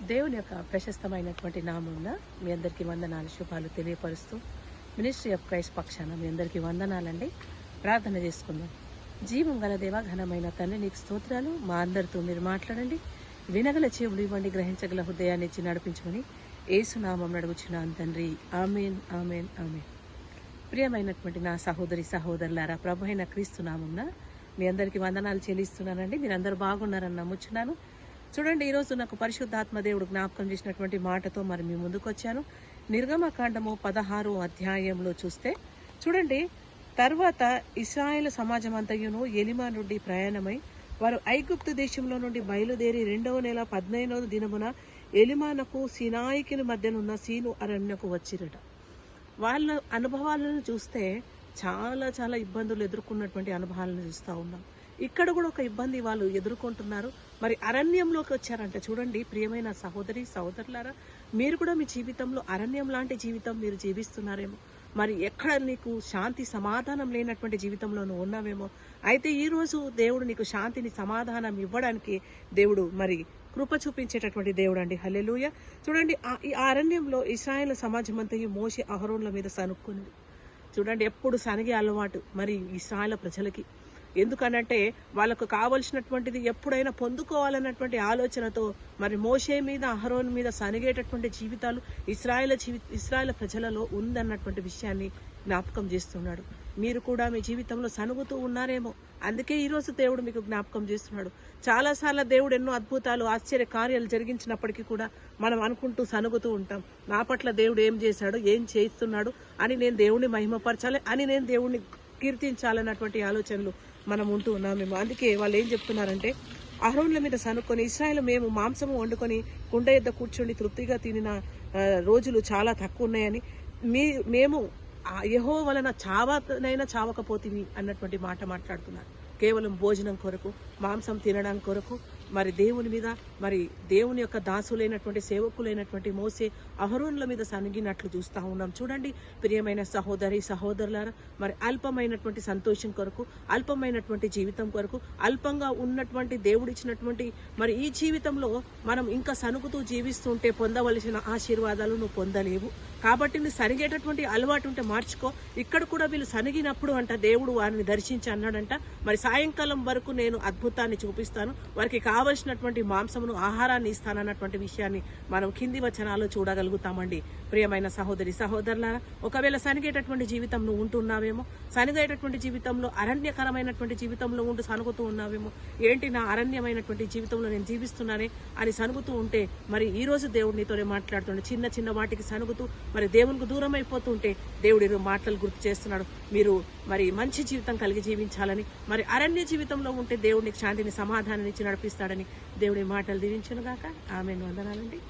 దేవుని యొక్క ప్రశస్తమైనటువంటి నామంన మీ అందరికీ వందనాలు శుభాలు తెలియపరుస్తూ మినిస్ట్రీ ఆఫ్ క్రైస్ట్ పక్షాన మీ అందరికీ వందనాలండి. ప్రార్థన చేసుకుందాం. జీవం గల దేవ ఘనమైన తండ్రి నీకు స్తోత్రాలు. మా అందరితో మీరు మాట్లాడండి. వినగల చెవులు ఇవ్వండి గ్రహించగల హృదయాన్ని ఇచ్చి నడిపించమని ఏసునామం నడుగుచున్నాను తండ్రి. Amen amen amen. ప్రియమైనటువంటి నా సహోదరి సహోదరులారా ప్రభు అయిన క్రీస్తు నామంన మీ అందరికీ వందనాలు చెల్లిస్తున్నానండి. మీరందరూ బాగున్నారని నమ్ముచున్నాను. చూడండి ఈరోజు నాకు పరిశుద్ధాత్మ దేవుడు జ్ఞాపకం చేసినటువంటి మాటతో మరి మీ ముందుకు వచ్చాను. నిర్గమకాండము పదహారు అధ్యాయంలో చూస్తే చూడండి తర్వాత ఇస్రాయేల్ సమాజం అంతయును ఎలిమా నుండి ప్రయాణమై వారు ఐగుప్తు దేశంలో నుండి బయలుదేరి రెండవ నెల పద్నైదవ దినమున ఎలిమానకు సినాయికిని మధ్యనున్న సీను అరణ్యకు వచ్చిరట. వాళ్ళ అనుభవాలను చూస్తే చాలా చాలా ఇబ్బందులు ఎదుర్కొన్నటువంటి అనుభవాలను చూస్తూ ఉన్నాం. ఇక్కడ కూడా ఒక ఇబ్బంది వాళ్ళు ఎదుర్కొంటున్నారు. మరి అరణ్యంలోకి వచ్చారంట చూడండి ప్రియమైన సహోదరి సహోదరులారా మీరు కూడా మీ జీవితంలో అరణ్యం లాంటి జీవితం మీరు జీవిస్తున్నారేమో. మరి ఎక్కడ నీకు శాంతి సమాధానం లేనటువంటి జీవితంలో నువ్వు ఉన్నావేమో. అయితే ఈరోజు దేవుడు నీకు శాంతిని సమాధానం ఇవ్వడానికి దేవుడు మరి కృప చూపించేటటువంటి దేవుడు అండి. హల్లెలూయ. చూడండి ఈ అరణ్యంలో ఇస్రాయేల్ సమాజం అంతా ఈ మోషి అహరోన్ల మీద సనుక్కుంది చూడండి ఎప్పుడు సనిగే అలవాటు మరి ఇస్రాయేల్ ప్రజలకి. ఎందుకనంటే వాళ్ళకు కావలసినటువంటిది ఎప్పుడైనా పొందుకోవాలన్నటువంటి ఆలోచనతో మరి మోషే మీద అహరోన్ మీద సనిగేటటువంటి జీవితాలు ఇస్రాయల జీవి ఇస్రాయల ప్రజలలో ఉందన్నటువంటి విషయాన్ని జ్ఞాపకం చేస్తున్నాడు. మీరు కూడా మీ జీవితంలో సనుగుతూ ఉన్నారేమో. అందుకే ఈరోజు దేవుడు మీకు జ్ఞాపకం చేస్తున్నాడు. చాలాసార్లు దేవుడు ఎన్నో అద్భుతాలు ఆశ్చర్య కార్యాలు జరిగించినప్పటికీ కూడా మనం అనుకుంటూ సనుగుతూ ఉంటాం. నా పట్ల దేవుడు ఏం చేశాడు ఏం చేయిస్తున్నాడు అని నేను దేవుడిని మహిమపరచాలి అని నేను దేవుడిని కీర్తించాలన్నటువంటి ఆలోచనలు మనం ఉంటూ ఉన్నామేమో అందుకే వాళ్ళు ఏం చెప్తున్నారంటే అహరోన్ల మీద సనుక్కొని ఇస్రాయల్ మేము మాంసము వండుకొని కుండ యొద్ద కూర్చొని తృప్తిగా తినిన రోజులు చాలా తక్కువ ఉన్నాయని మీ మేము యహో వలన చావనైనా చావకపోతుంది అన్నటువంటి మాట మాట్లాడుతున్నారు. కేవలం భోజనం కొరకు మాంసం తినడం కొరకు మరి దేవుని మీద మరి దేవుని యొక్క దాసులైనటువంటి సేవకులైనటువంటి మోసే అహరోన్ల మీద సనిగినట్లు చూస్తూ ఉన్నాం. చూడండి ప్రియమైన సహోదరి సహోదరులారా మరి అల్పమైనటువంటి సంతోషం కొరకు అల్పమైనటువంటి జీవితం కొరకు అల్పంగా ఉన్నటువంటి దేవుడిచ్చినటువంటి మరి ఈ జీవితంలో మనం ఇంకా సనుకుతూ జీవిస్తుంటే పొందవలసిన ఆశీర్వాదాలు నువ్వు పొందలేవు. కాబట్టి నువ్వు సరిగేటటువంటి అలవాటు ఉంటే మార్చుకో. ఇక్కడ కూడా వీళ్ళు సనిగినప్పుడు అంట దేవుడు వారిని దర్శించి అన్నాడంట. మరి సాయంకాలం వరకు నేను అద్భుతాన్ని చూపిస్తాను. వారికి కావలసినటువంటి మాంసమును ఆహారాన్ని ఇస్తానన్నటువంటి విషయాన్ని మనం కింది వచనాల్లో చూడగలుగుతామండి. ప్రియమైన సహోదరి సహోదరులారా ఒకవేళ సనిగేటటువంటి జీవితం నువ్వు ఉంటున్నావేమో సనిగేటటువంటి జీవితంలో అరణ్యకరమైనటువంటి జీవితంలో ఉంటూ సనుగుతూ ఉన్నావేమో ఏంటి నా అరణ్యమైనటువంటి జీవితంలో నేను జీవిస్తున్నానే అని సనుగుతూ ఉంటే మరి ఈ రోజు దేవుడు నీతోనే మాట్లాడుతుండే. చిన్న చిన్న వాటికి సనుగుతూ మరి దేవునికి దూరం అయిపోతుంటే దేవుడు మాటలు గుర్తు చేస్తున్నాడు. మీరు మరి మంచి జీవితం కలిగి జీవించాలని మరి అరణ్య జీవితంలో ఉంటే దేవుడికి శాంతిని సమాధానం ఇచ్చి నడిపిస్తాడని దేవుడి మాటలు దీవించునుగాక. ఆమె వందనాలండి.